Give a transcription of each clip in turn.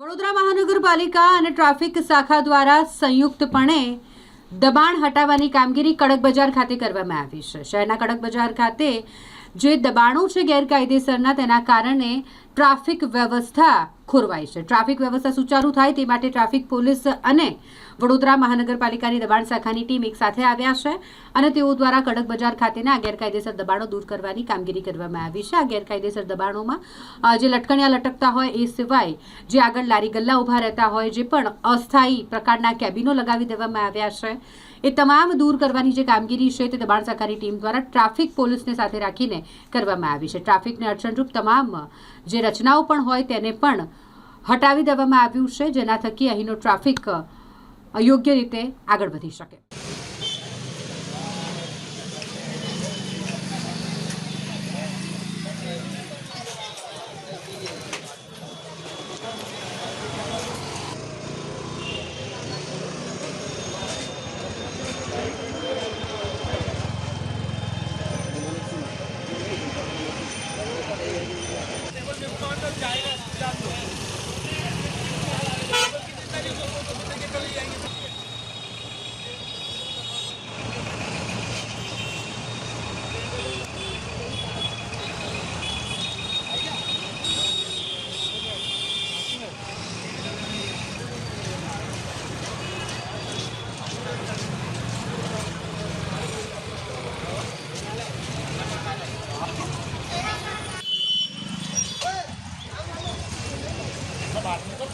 વડોદરા મહાનગરપાલિકા અને ટ્રાફિક શાખા દ્વારા સંયુક્તપણે દબાણ હટાવવાની કામગીરી કડક બજાર ખાતે કરવામાં આવી છે. શહેરના કડક બજાર ખાતે જે દબાણો છે ગેરકાયદેસરના તેના કારણે ટ્રાફિક વ્યવસ્થા ખોરવાય છે. ટ્રાફિક વ્યવસ્થા સુચારુ થાય તે માટે ટ્રાફિક પોલીસ અને વડોદરા મહાનગરપાલિકાની દબાણ શાખાની ટીમ એક સાથે આવ્યા છે અને તેઓ દ્વારા કડક બજાર ખાતેના ગેરકાયદેસર દબાણો દૂર કરવાની કામગીરી કરવામાં આવી છે. આ ગેરકાયદેસર દબાણોમાં જે લટકણિયા લટકતા હોય એ સિવાય જે આગળ લારી ગલ્લા ઊભા રહેતા હોય, જે પણ અસ્થાયી પ્રકારના કેબિનો લગાવી દેવામાં આવ્યા છે એ તમામ દૂર કરવાની જે કામગીરી છે તે દબાણ શાખાની ટીમ દ્વારા ટ્રાફિક પોલીસને સાથે રાખીને કરવામાં આવી છે. ટ્રાફિકને અડચણરૂપ તમામ જે રચનાઓ પણ હોય તેને પણ હટાવી દેવામાં આવ્યું છે, જેના થકી અહીંનો ટ્રાફિક યોગ્ય રીતે આગળ વધી શકે.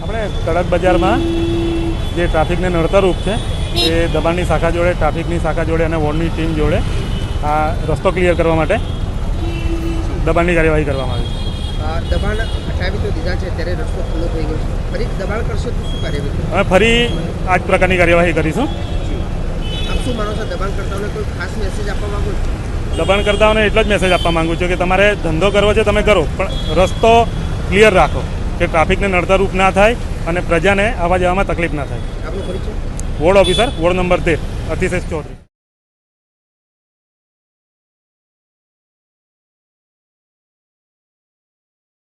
આપણે કડક બજારમાં જે ટ્રાફિકને નડતરરૂપ છે એ દબાણની શાખા જોડે ટ્રાફિકની શાખા જોડે અને વોર્ડની ટીમ જોડે આ રસ્તો ક્લિયર કરવા માટે દબાણની કાર્યવાહી કરવામાં આવી છે. અ, દબાણ હટાવી તો દીધા છે ત્યારે રસ્તો ખુલ્લો થઈ ગયો ફરી દબાણ કરશો તો શું કાર્યવાહી અમે ફરી આ જ પ્રકારની કાર્યવાહી કરીશું. આપ શું માનો છો દબાણ કરતાઓને કોઈ ખાસ મેસેજ આપવા માંગો છો? એટલો જ મેસેજ આપવા માંગુ છું કે તમારે ધંધો કરવો છે તમે કરો પણ રસ્તો ક્લિયર રાખો કે ટ્રાફિકને નડતરરૂપ ના થાય અને પ્રજાને આવવા જવામાં તકલીફ ના થાય. વોર્ડ ઓફિસર વોર્ડ નંબર તેર અતિશેષ ચૌધરી.